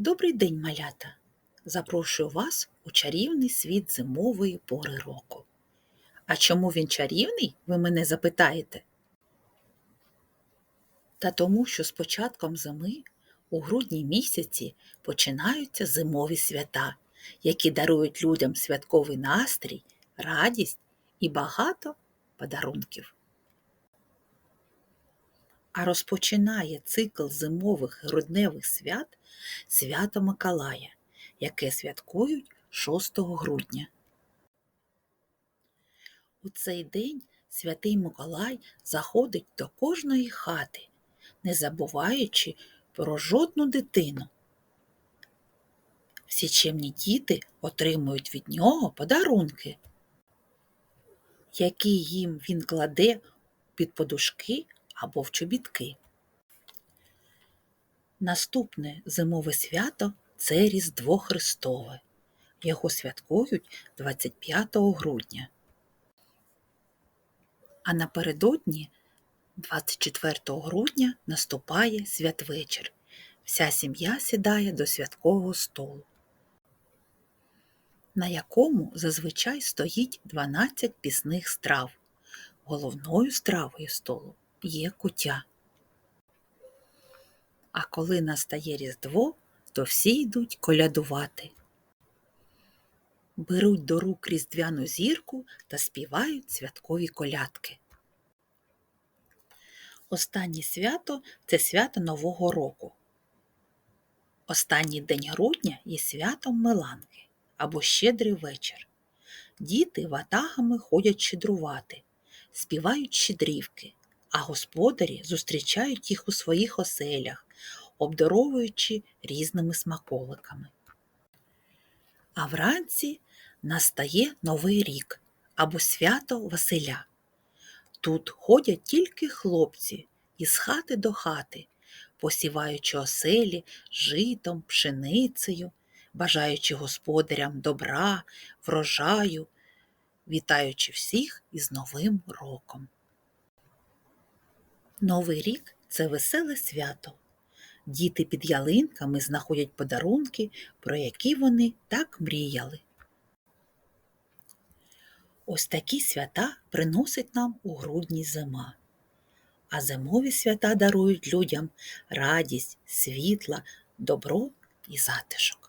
Добрий день, малята! Запрошую вас у чарівний світ зимової пори року. А чому він чарівний, ви мене запитаєте? Та тому, що з початком зими у грудні місяці починаються зимові свята, які дарують людям святковий настрій, радість і багато подарунків. А розпочинає цикл зимових грудневих свят свято Миколая, яке святкують 6 грудня. У цей день святий Миколай заходить до кожної хати, не забуваючи про жодну дитину. Всі чемні діти отримують від нього подарунки, які їм він кладе під подушки або в чобітки. Наступне зимове свято це Різдво Христове. Його святкують 25 грудня. А напередодні, 24 грудня, наступає святвечір. Вся сім'я сідає до святкового столу, на якому зазвичай стоїть 12 пісних страв. Головною стравою столу є куття. А коли настає Різдво, то всі йдуть колядувати. Беруть до рук різдвяну зірку та співають святкові колядки. Останнє свято це свято Нового року. Останній день грудня є святом Меланки або Щедрий вечір. Діти ватагами ходять щедрувати, співають щедрівки, а господарі зустрічають їх у своїх оселях, обдаровуючи різними смаколиками. А вранці настає Новий рік або свято Василя. Тут ходять тільки хлопці із хати до хати, посіваючи оселі житом, пшеницею, бажаючи господарям добра, врожаю, вітаючи всіх із Новим роком. Новий рік це веселе свято. Діти під ялинками знаходять подарунки, про які вони так мріяли. Ось такі свята приносить нам у грудні зима. А зимові свята дарують людям радість, світла, добро і затишок.